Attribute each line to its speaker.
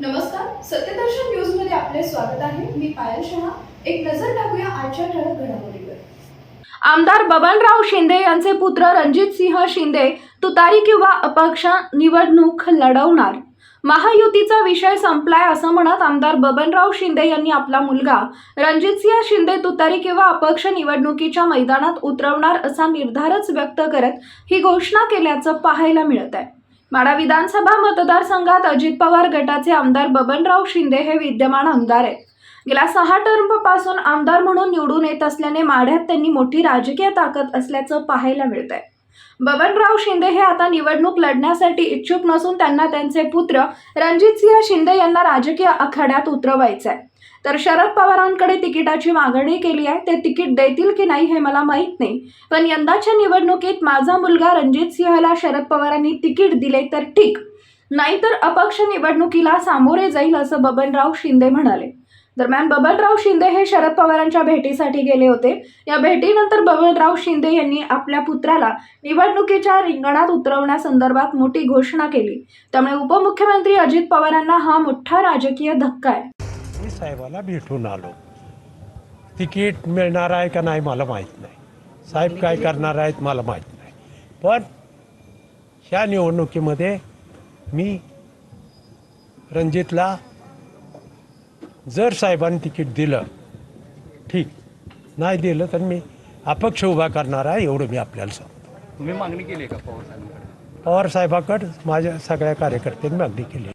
Speaker 1: नमस्कार सत्यदर्शन न्यूजमध्ये आपले स्वागत आहे. मी पायल शहा. एक नजर टाकूया आजच्या ठळक घडामोडीवर. आमदार बबनराव शिंदे यांचे पुत्र रणजित सिंह शिंदे तुतारी किंवा अपक्ष निवडणूक लढवणार. महायुतीचा विषय संपलाय असं म्हणत आमदार बबनराव शिंदे यांनी आपला मुलगा रणजितसिंह शिंदे तुतारी किंवा अपक्ष निवडणुकीच्या मैदानात उतरवणार असा निर्धारच व्यक्त करत ही घोषणा केल्याचं पाहायला मिळत आहे माडा विधानसभा मतदारसंघात अजित पवार गटाचे आमदार बबनराव शिंदे हे विद्यमान आमदार आहेत. गेल्या सहा टर्मपासून आमदार म्हणून निवडून येत असल्याने माढ्यात त्यांनी मोठी राजकीय ताकद असल्याचं पाहायला मिळत आहे बबनराव शिंदे हे आता निवडणूक लढण्यासाठी इच्छुक नसून त्यांना त्यांचे पुत्र रणजितसिंह शिंदे यांना राजकीय आखाड्यात उतरवायचं आहे तर शरद पवारांकडे तिकिटाची मागणी केली आहे. ते तिकीट देतील की नाही हे मला माहीत नाही. पण यंदाच्या निवडणुकीत माझा मुलगा रणजित सिंहला शरद पवारांनी तिकीट दिले तर ठीक. नाहीतर अपक्ष निवडणुकीला सामोरे जाईल असं बबनराव शिंदे म्हणाले. दरम्यान बबनराव शिंदे हे शरद पवारांच्या भेटीसाठी गेले होते. या भेटीनंतर बबनराव शिंदे यांनी आपल्या पुत्राला निवडणुकीच्या रिंगणात उतरवण्यासंदर्भात मोठी घोषणा केली. त्यामुळे उपमुख्यमंत्री अजित पवारांना हा मोठा राजकीय धक्का आहे.
Speaker 2: मी साहेबाला भेटून आलो. तिकीट मिळणार आहे का नाही मला माहीत नाही. साहेब काय करणार आहेत मला माहीत नाही. पण ह्या निवडणुकीमध्ये मी रणजितला जर साहेबांनी तिकीट दिलं ठीक. नाही दिलं तर मी अपक्ष उभा करणार आहे एवढं मी आपल्याला सांगतो.
Speaker 3: तुम्ही मागणी केली आहे का पवार साहेबांकडे?
Speaker 2: पवार साहेबाकडं माझ्या सगळ्या कार्यकर्त्यांनी मागणी केली